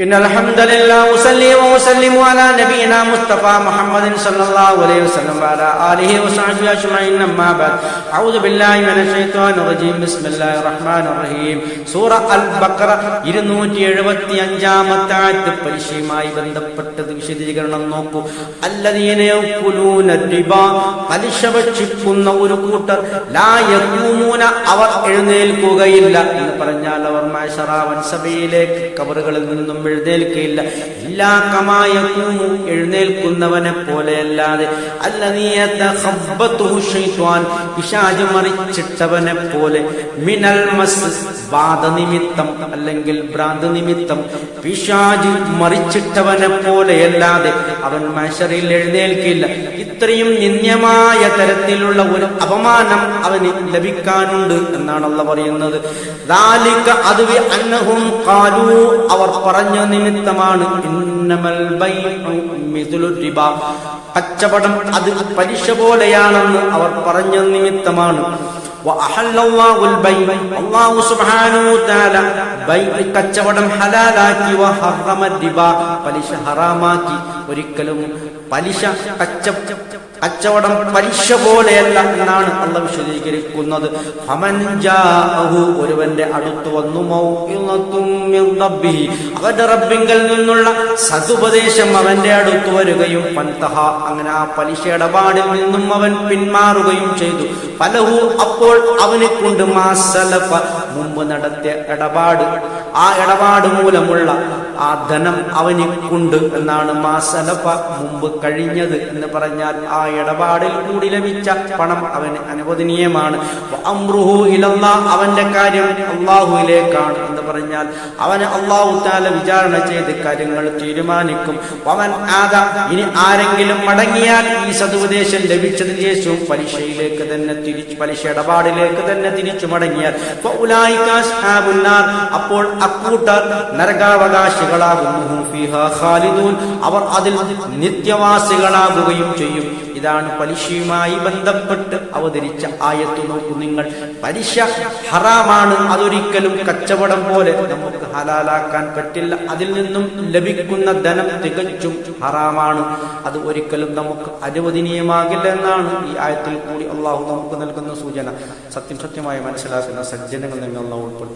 إن الحمد لله أصلي وأسلم على نبينا مصطفى محمد صلى الله عليه وسلم وعلى آله وصحبه أجمعين أما بعد أعوذ بالله من الشيطان الرجيم بسم الله الرحمن الرحيم സൂറ അൽ ബക്കറ ഇരുന്നൂറ്റി എഴുപത്തി അഞ്ചാമത്തെ ആയത്ത് പലിശയുമായി ബന്ധപ്പെട്ടത് വിശദീകരണം നോക്കൂ അല്ലദീനയൂന റിബ പലിശ ഭക്ഷിക്കുന്ന ഒരു കൂട്ടർ ലാ യഖൂമൂന അവർ എഴുന്നേൽക്കുകയില്ല എന്ന് പറഞ്ഞാൽ അവർ മാശറാവൻ സഭയിലേക്ക് കബറുകളിൽ നിന്നും എഴുന്നേൽക്കുകയില്ല എല്ലാ കമായ കൂമു എഴുന്നേൽക്കുന്നവനെ പോലെയല്ലാതെ. അല്ല ഷൈത്വാൻ പിശാജ് മറിച്ചിട്ടവനെ പോലെ. മിനൽ മസ് വാദനിമിത്തം അല്ലെങ്കിൽ ഭ്രാന്ത് നിമിത്തം പിശാജ് മറിച്ചിട്ടവനെ പോലെയല്ലാതെ അവൻ മനുഷ്യരിൽ എഴുന്നേൽക്കില്ല. ഇത്രയും നിന്ദ്യമായ തരത്തിലുള്ള ഒരു അപമാനം അവന് ലഭിക്കാനുണ്ട് എന്നാണ് അല്ല പറയുന്നത് അവർ പറഞ്ഞ നിമിത്തമാണ് മിഥ്ലു റിബ. കച്ചവടം അത് പലിശ പോലെയാണെന്ന് അവർ പറഞ്ഞ നിമിത്തമാണ്. കച്ചവടം ഹലാലാക്കി. പലിശ ഹറാമാക്കി. ഒരിക്കലും പലിശ കച്ച കച്ചവടം പലിശ പോലെയല്ല എന്നാണ് അള്ള വിശദീകരിക്കുന്നത്. ഒരുവന്റെ അടുത്ത് വന്നു അവന്റെ റബ്ബിങ്കൽ നിന്നുള്ള സതുപദേശം അവന്റെ അടുത്ത് വരികയും അങ്ങനെ ആ പലിശ ഇടപാടിൽ നിന്നും അവൻ പിന്മാറുകയും ചെയ്തു. പലഹു അപ്പോൾ അവനെ കൊണ്ട് മാസലഫ മുമ്പ് നടത്തിയ ഇടപാട് ആ ഇടപാട് മൂലമുള്ള ആ ധനം അവനിക്കുണ്ട് കൊണ്ട് എന്നാണ് മാസലഫ മുമ്പ് കഴിഞ്ഞത് എന്ന് പറഞ്ഞാൽ ആ ഇടപാടിൽ കൂടി ലഭിച്ച പണം അവന് അനുവദനീയമാണ് അവന്റെ കാര്യം അള്ളാഹുവിലേക്കാണ് എന്ന് പറഞ്ഞാൽ അവന് അള്ളാഹു താല വിചാരണ ചെയ്ത് കാര്യങ്ങൾ തീരുമാനിക്കും അവൻ ആദാ ഇനി ആരെങ്കിലും മടങ്ങിയാൽ ഈ സതുപദേശം ലഭിച്ചതിന് ശേഷവും പലിശയിലേക്ക് തന്നെ തിരിച്ചു പലിശ ഇടപാടിലേക്ക് തന്നെ തിരിച്ചു മടങ്ങിയാൽ. അപ്പോൾ അക്കൂട്ടർ നരകാവകാശികളാകുന്നു. അവർ അതിൽ നിത്യവാസികളാകുകയും ചെയ്യും. ഇതാണ് പലിശയുമായി ബന്ധപ്പെട്ട് അവതരിച്ച ആയത്ത്. നോക്കൂ നിങ്ങൾ. പലിശ ഹറാമാണ്. അതൊരിക്കലും കച്ചവടം പോലെ നമുക്ക് ഹലാലാക്കാൻ പറ്റില്ല. അതിൽ നിന്നും ലഭിക്കുന്ന ധനം തികച്ചും ഹറാമാണ്. അത് ഒരിക്കലും നമുക്ക് അനുവദനീയമാകില്ല എന്നാണ് ഈ ആയത്തിൽ കൂടി അള്ളാഹു നമുക്ക് നൽകുന്ന സൂചന. സത്യം സത്യമായി മനസ്സിലാക്കുന്ന സജ്ജനങ്ങൾ നിങ്ങൾ അള്ളാഹു ഉൾപ്പെടുത്തി